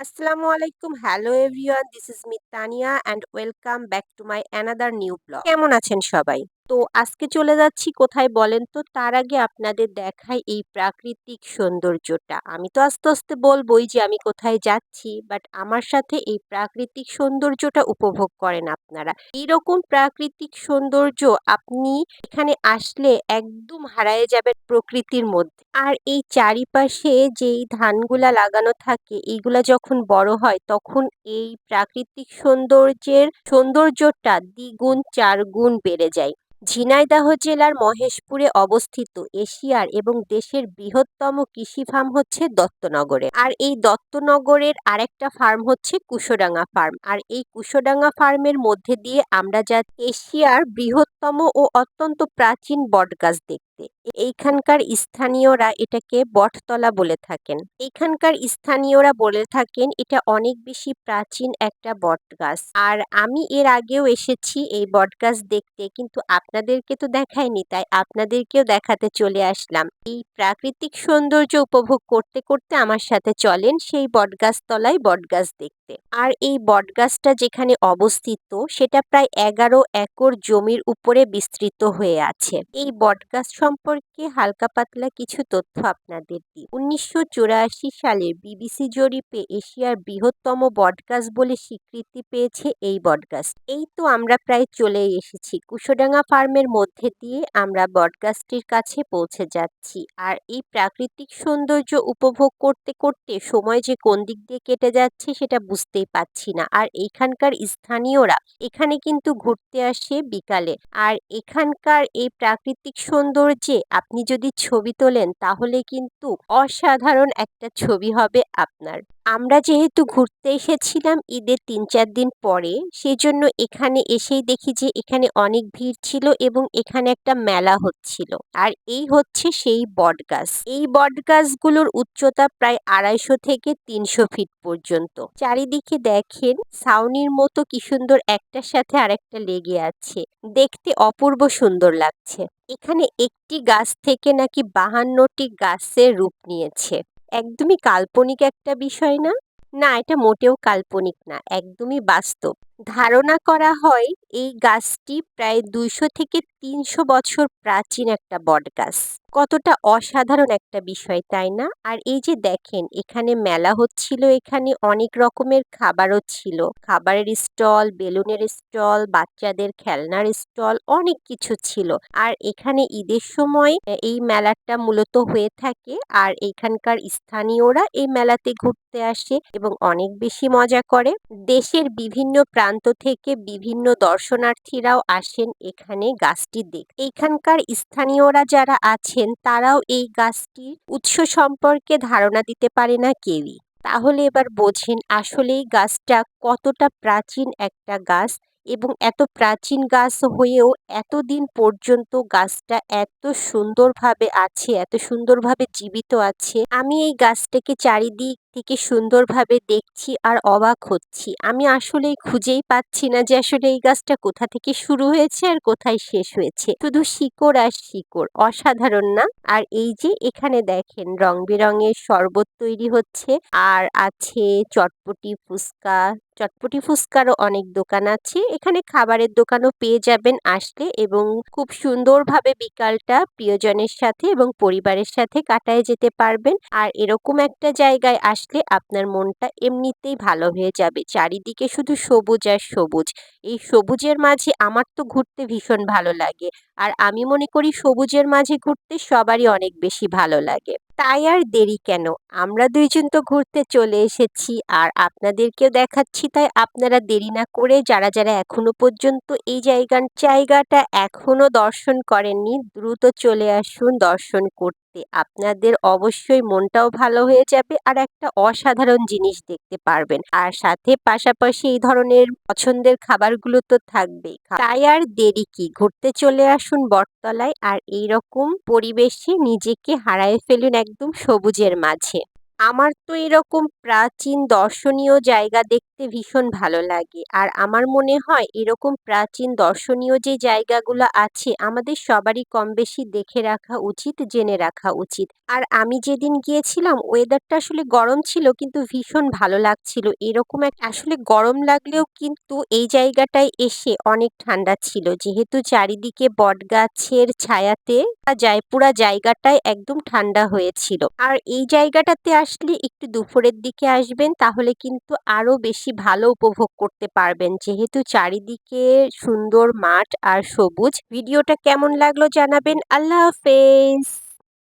আসসালামু আলাইকুম hello everyone this is me Tania and welcome back to my another new blog কেমন আছেন সবাই? তো আজকে চলে যাচ্ছি কোথায় বলেন তো? তার আগে আপনাদের দেখাই এই প্রাকৃতিক সৌন্দর্যটা। আমি তো আস্তে আস্তে বলবোই যে আমি কোথায় যাচ্ছি বাট আমার সাথে এই প্রাকৃতিক সৌন্দর্যটা উপভোগ করেন আপনারা। এইরকম প্রাকৃতিক সৌন্দর্য আপনি এখানে আসলে একদম হারায়ে যাবেন প্রকৃতির মধ্যে। আর এই চারিপাশে যেই ধানগুলা লাগানো থাকে, এইগুলা যখন বড় হয়, তখন এই প্রাকৃতিক সৌন্দর্যের সৌন্দর্যটা দ্বিগুণ, চারগুণ বেড়ে যায়। ঝিনাইদহ জেলার মহেশপুরে অবস্থিত এশিয়ার এবং দেশের বৃহত্তম কৃষি ফার্ম হচ্ছে দত্তনগরে। আর এই দত্তনগরের আরেকটা ফার্ম হচ্ছে কুশোডাঙ্গা ফার্ম আর এই কুশোডাঙ্গা ফার্মের মধ্যে দিয়ে আমরা যা এশিয়ার বৃহত্তম ও অত্যন্ত প্রাচীন বটগাছ দেখতে এইখানকার স্থানীয়রা এটাকে বটতলা বলে থাকেন। এইখানকার স্থানীয়রা বলে থাকেন, এটা অনেক বেশি প্রাচীন একটা বটগাছ। আর আমি এর আগেও এসেছি এই বটগাছ দেখতে, কিন্তু আপনাদেরকে তো দেখায়নি তাই আপনাদেরকেও দেখাতে চলে আসলাম। এই প্রাকৃতিক সৌন্দর্য উপভোগ করতে করতে আমার সাথে চলেন সেই বটগাছ তলায় বটগাছ দেখতে। আর এই বটগাছটা যেখানে অবস্থিত, সেটা প্রায় এগারো একর জমির উপরে বিস্তৃত হয়ে আছে। এই বটগাছ সম্পর্কে হালকা পাতলা কিছু তথ্য আপনাদের দিই। উনিশশো সালের বিবিসি জরিপে এশিয়ার বৃহত্তম বটগাছ বলে স্বীকৃতি পেয়েছে এই বটগাছ। এই তো আমরা প্রায় চলে এসেছি। কুশোডাঙ্গা ফার্মের মধ্যে দিয়ে আমরা বটগাছটির কাছে পৌঁছে যাচ্ছি। আর এই প্রাকৃতিক সৌন্দর্য উপভোগ করতে করতে সময় যে কোন দিক দিয়ে কেটে যাচ্ছে, সেটা বুঝতেই পাচ্ছি না। আর এখানকার স্থানীয়রা এখানে কিন্তু ঘুরতে আসে বিকালে। আর এখানকার এই প্রাকৃতিক সৌন্দর্যে আপনি যদি ছবি তোলেন, তাহলে কিন্তু অসাধারণ একটা ছবি হবে আপনার। আমরা যেহেতু ঘুরতে এসেছিলাম ঈদের তিন চার দিন পরে সেই জন্য এখানে এসেই দেখি যে এখানে অনেক ভিড় ছিল এবং এখানে একটা মেলা হচ্ছিল। আর এই হচ্ছে সেই বটগাছ। এই বটগাছগুলোর উচ্চতা প্রায় আড়াইশো থেকে তিনশো ফিট পর্যন্ত। চারিদিকে দেখেন, ছাউনির মতো কি সুন্দর একটার সাথে আরেকটা লেগে আছে। দেখতে অপূর্ব সুন্দর লাগছে। এখানে একটি গাছ থেকে নাকি বাহান্নটি গাছের রূপ নিয়েছে। একদমই কাল্পনিক একটা বিষয় না। না এটা মোটেও কাল্পনিক না একদমই বাস্তব। ধারণা করা হয়, এই গাছটি প্রায় দুইশো থেকে তিনশো বছর প্রাচীন একটা বটগাছ কতটা অসাধারণ একটা বিষয়, তাই না? আর এই যে দেখেন, এখানে মেলা হচ্ছিল, এখানে অনেক রকমের খাবারও ছিল। খাবারের স্টল, বেলুনের স্টল, বাচ্চাদের খেলনার স্টল, অনেক কিছু ছিল। আর এখানে ঈদের সময় এই মেলাটা মূলত হয়ে থাকে। আর এখানকার স্থানীয়রা এই মেলাতে ঘুরতে আসে এবং অনেক বেশি মজা করে। দেশের বিভিন্ন প্রান্ত থেকে বিভিন্ন দর্শনার্থীরাও আসেন এখানে গাছটি দেখতে এখানকার স্থানীয়রা যারা আছেন তারাও এই গাছটির উৎস সম্পর্কে ধারণা দিতে পারে না কেউই। তাহলে এবার বোঝেন আসলে গাছটা কতটা প্রাচীন একটা গাছ এবং এত প্রাচীন গাছ হয়েও এতদিন পর্যন্ত গাছটা এত সুন্দরভাবে আছে, এত সুন্দরভাবে জীবিত আছে। আমি এই গাছটাকে চারিদিক থেকে সুন্দরভাবে দেখছি আর অবাক হচ্ছি। আমি আসলে খুঁজেই পাচ্ছি না যে আসলে এই গাছটা কোথা থেকে শুরু হয়েছে আর কোথায় শেষ হয়েছে। শুধু শিকড় আর শিকড়, অসাধারণ না? আর এই যে এখানে দেখেন রং বেরঙের শরবত তৈরি হচ্ছে আর আছে চটপটি ফুচকা। চটপটি ফুচকারও অনেক দোকান আছে। এখানে খাবারের দোকানও পেয়ে যাবেন আসলে এবং খুব সুন্দরভাবে বিকালটা প্রিয়জনের সাথে এবং পরিবারের সাথে কাটায় যেতে পারবেন। আর এরকম একটা জায়গায় আসলে আপনার মনটা এমনিতেই ভালো হয়ে যাবে। চারিদিকে শুধু সবুজ আর সবুজ। এই সবুজের মাঝে আমার তো ঘুরতে ভীষণ ভালো লাগে। আর আমি মনে করি সবুজের মাঝে ঘুরতে সবারই অনেক বেশি ভালো লাগে। তাই আর দেরি কেন? আমরা দুইজন তো ঘুরতে চলে এসেছি আর আপনাদেরকেও দেখাচ্ছি, তাই আপনারা দেরি না করে যারা যারা এখনও পর্যন্ত এই জায়গার জায়গাটা এখনও দর্শন করেননি, দ্রুত চলে আসুন দর্শন করতে। আপনাদের অবশ্যই মনটাও ভালো হয়ে যাবে আর একটা অসাধারণ জিনিস দেখতে পারবেন। আর সাথে পাশাপাশি এই ধরনের পছন্দের খাবারগুলো তো থাকবেই। তাই আর দেরি কি? ঘুরতে চলে আসুন বটতলায় আর এইরকম পরিবেশে নিজেকে হারায় ফেলুন একদম সবুজের মাঝে। আমার তো এরকম প্রাচীন দর্শনীয় জায়গা দেখতে ভীষণ ভালো লাগে। আর আমার মনে হয় এরকম প্রাচীন দর্শনীয় যে জায়গাগুলো আছে, আমাদের সবারই কম বেশি দেখে রাখা উচিত, জেনে রাখা উচিত। আর আমি যেদিন গিয়েছিলাম ওয়েদারটা আসলে গরম ছিল, কিন্তু ভীষণ ভালো লাগছিল। এরকম এক, আসলে গরম লাগলেও কিন্তু এই জায়গাটায় এসে অনেক ঠান্ডা ছিল। যেহেতু চারিদিকে বটগাছের ছায়াতে, যায়, পুরা জায়গাটায় একদম ঠান্ডা হয়েছিল। আর এই জায়গাটাতে আসলে একটু দুপুরের দিকে আসবেন, তাহলে কিন্তু আরও বেশি ভালো উপভোগ করতে পারবেন। যেহেতু চারিদিকে সুন্দর মাঠ আর সবুজ, ভিডিওটা কেমন লাগল জানাবেন। আল্লাহ হাফেজ।